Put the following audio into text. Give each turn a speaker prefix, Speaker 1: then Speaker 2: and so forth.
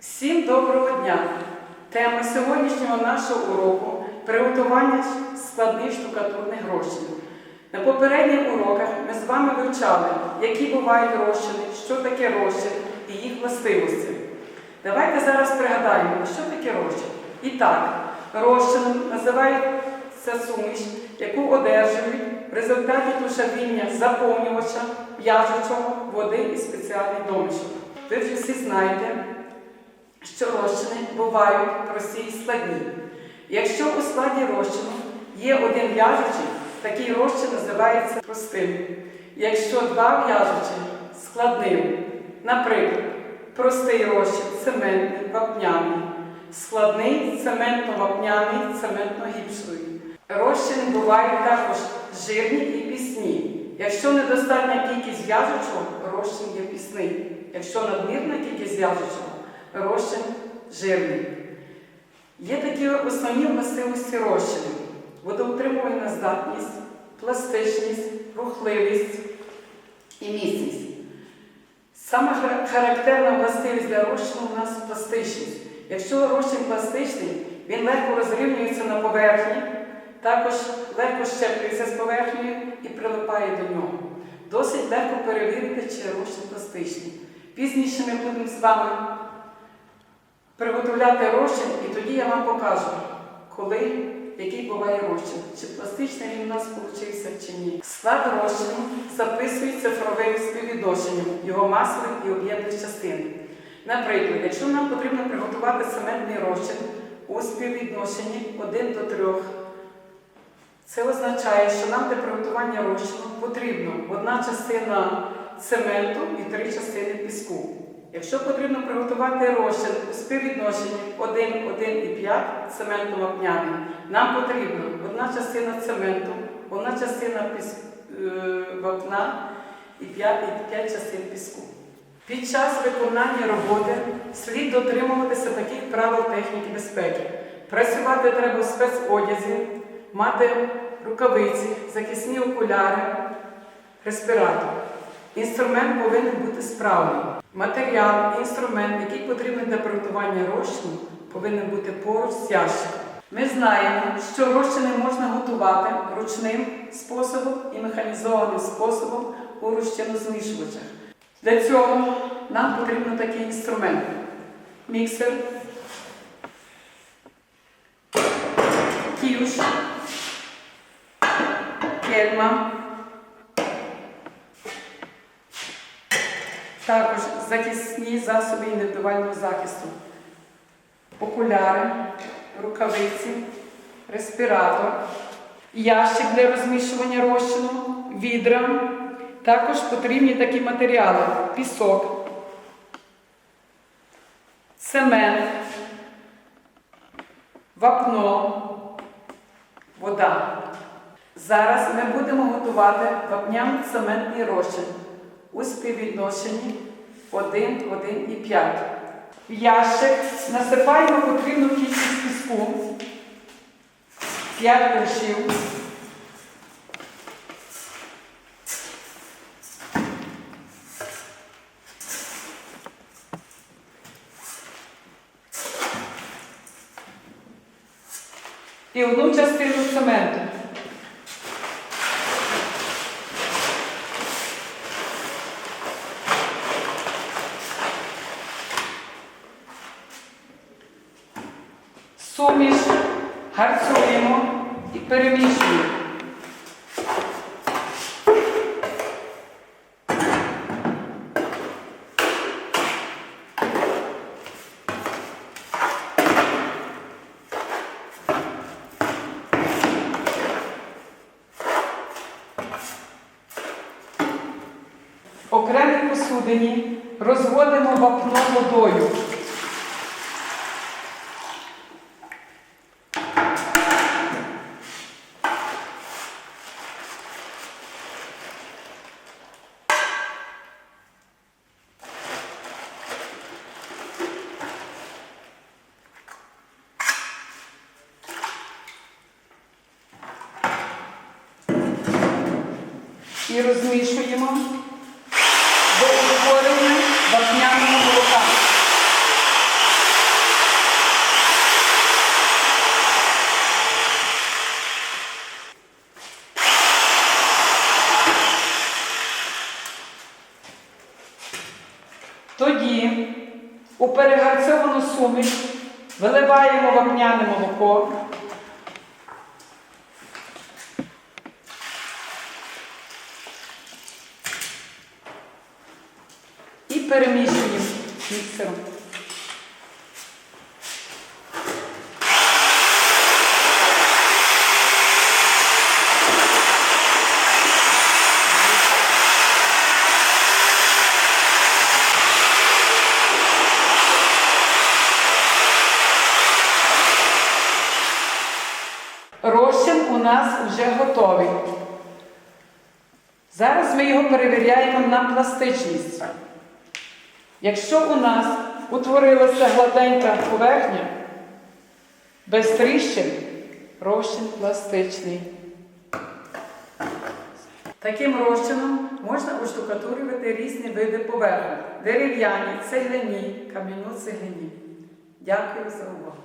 Speaker 1: Всім доброго дня! Тема сьогоднішнього нашого уроку приготування складних штукатурних розчинів. На попередніх уроках ми з вами вивчали, які бувають розчини, що таке розчин і їх властивості. Давайте зараз пригадаємо, що таке розчин. І так, розчином називається суміш, яку одержують в результаті тушавіння заповнювача, в'яжучого, води і спеціальних домішок. Ви вже всі знаєте, що розчини бувають прості і складні. Якщо у складі розчину є один в'яжучий, такий розчин називається простим. Якщо два в'яжучі складним, наприклад, простий розчин цементний, вапняний, складний цементно-вапняний, цементно-гіпсовий. Розчини бувають також жирні і пісні. Якщо недостатня кількість в'яжучого, розчин є пісний. Якщо надмірна кількість в'яжучого, розчин жирний. Є такі основні властивості розчинів: водоутримувальна здатність, пластичність, рухливість і міцність. Саме характерна властивість для розчину у нас пластичність. Якщо розчин пластичний, він легко розрівнюється на поверхні, також легко щеплюється з поверхнею і прилипає до нього. Досить легко перевірити, чи розчин пластичний. Пізніше ми будемо з вами приготовляти розчин, і тоді я вам покажу, коли, який буває розчин, чи пластичний він у нас получився, чи ні. Склад розчину записується цифровим співвідношенням його масових і об'ємних частин. Наприклад, якщо нам потрібно приготувати цементний розчин у співвідношенні 1 до 3, це означає, що нам для приготування розчину потрібно одна частина цементу і три частини піску. Якщо потрібно приготувати розчин у співвідношенні 1, 1 і 5 цементно вапняний, нам потрібно одна частина цементу, одна частина піс... е, вапна і 5, і 5 частин піску. Під час виконання роботи слід дотримуватися таких правил техніки безпеки. Працювати треба в спецодязі, мати рукавиці, захисні окуляри, респіратор. Інструмент повинен бути справний. Матеріал, інструмент, який потрібен для приготування розчину, повинен бути поруч з ящиком. Ми знаємо, що розчини можна готувати ручним способом і механізованим способом у розчинозмішувачах. Для цього нам потрібен такий інструмент. Міксер, кіюш, кельма, також захисні засоби індивідуального захисту, окуляри, рукавиці, респіратор, ящик для розміщування розчину, відра. Також потрібні такі матеріали: пісок, цемент, вапно, вода. Зараз ми будемо готувати вапняний цементний розчин у співвідношенні 1, 1 і 5. В ящик насипаємо потрібну кількість піску, 5 горшів. І одну частину цементу. Суміш гарцюємо і перемішуємо. Окремій посудині розводимо вапно водою. і розмішуємо до утворення вапняного молока. Тоді у перегарцьовану суміш виливаємо вапняне молоко. Розчин у нас вже готовий. Зараз ми його перевіряємо на пластичність. Якщо у нас утворилася гладенька поверхня, без тріщин, розчин пластичний. Таким розчином можна уштукатурювати різні види поверхень. Дерев'яні, цегляні, кам'яну цегляні. Дякую за увагу.